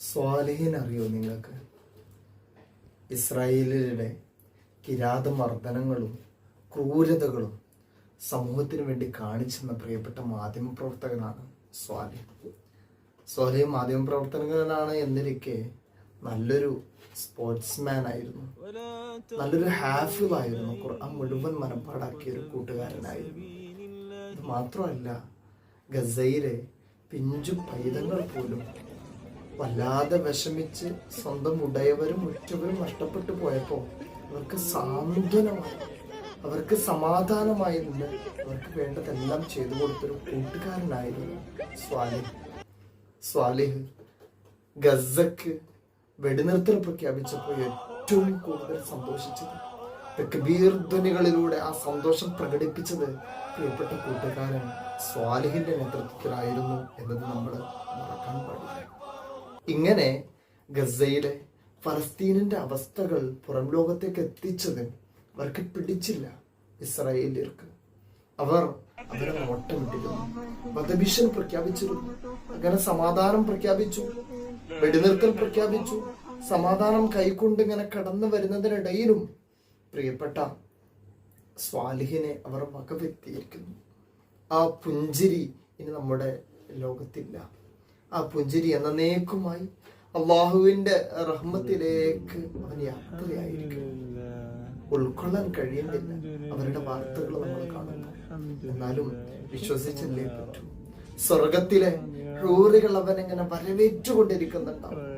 സ്വാലിഹിൻ അറിയോ നിങ്ങൾക്ക്? ഇസ്രായേലിലെ കിരാത മർദ്ദനങ്ങളും ക്രൂരതകളും സമൂഹത്തിന് വേണ്ടി കാണിച്ചെന്ന പ്രിയപ്പെട്ട മാധ്യമപ്രവർത്തകനാണ് സ്വാലിഹ്. സ്വാലിഹ് മാധ്യമപ്രവർത്തകനാണ് എന്നിരിക്കെ നല്ലൊരു സ്പോർട്സ്മാൻ ആയിരുന്നു. നല്ലൊരു ഹാഫിളായിരുന്നു ഖുർആൻ മുഴുവൻ മനപ്പാടാക്കിയ ഒരു കൂട്ടുകാരനായിരുന്നു. മാത്രമല്ല ഗസയിലെ പിഞ്ചു പൈതങ്ങൾ പോലും വല്ലാതെ വിഷമിച്ച് സ്വന്തം ഉടയവരും ഉറ്റവരും നഷ്ടപ്പെട്ടു പോയപ്പോൾ അവർക്ക് സാന്ത്വനമായി അവർക്ക് സമാധാനമായി നിന്ന് അവർക്ക് വേണ്ടതെല്ലാം ചെയ്തു കൊടുത്തൊരു കൂട്ടുകാരനായിരുന്നു സ്വാലിഹ് സ്വാലിഹ്. ഗസക്ക് വെടിനിർത്തൽ പ്രഖ്യാപിച്ചപ്പോൾ ഏറ്റവും കൂടുതൽ സന്തോഷിച്ചത് തക്ബീർ ധ്വനികളിലൂടെ ആ സന്തോഷം പ്രകടിപ്പിച്ചത് പ്രിയപ്പെട്ട കൂട്ടുകാരൻ സ്വാലിഹിന്റെ നേതൃത്വത്തിലായിരുന്നു എന്നത് നമ്മൾ മറക്കാൻ പാടില്ല. ഇങ്ങനെ ഗസയിലെ ഫലസ്തീനിന്റെ അവസ്ഥകൾ പുറം ലോകത്തേക്ക് എത്തിച്ചത് അവർക്ക് പിടിച്ചില്ല ഇസ്രായേലിയർക്ക്. അവർ അവരെ നോട്ടമിട്ടിരുന്നു വധഭീഷണി പ്രഖ്യാപിച്ചിരുന്നു. അങ്ങനെ സമാധാനം പ്രഖ്യാപിച്ചു. വെടിനിർത്തൽ പ്രഖ്യാപിച്ചു. സമാധാനം കൈക്കൊണ്ട് ഇങ്ങനെ കടന്നു വരുന്നതിനിടയിലും പ്രിയപ്പെട്ട സ്വാലിഹിനെ അവർ വകവെത്തിയിരിക്കുന്നു ആ പുഞ്ചിരി ഇനി നമ്മുടെ ലോകത്തില്ല. ആ പുഞ്ചിരി എന്നേക്കുമായി അള്ളാഹുവിന്റെ റഹ്മത്തിലേക്ക് അവൻ യാത്രയായിരിക്കും. ഉൾക്കൊള്ളാൻ കഴിയുന്നില്ല. അവരുടെ വാർത്തകൾ നമ്മൾ കാണുന്നു. എന്നാലും വിശ്വസിച്ചല്ലേ പറ്റൂ. സ്വർഗത്തിലെ ഹൂറികൾ അവൻ ഇങ്ങനെ വരവേറ്റുകൊണ്ടിരിക്കുന്നുണ്ടാവും.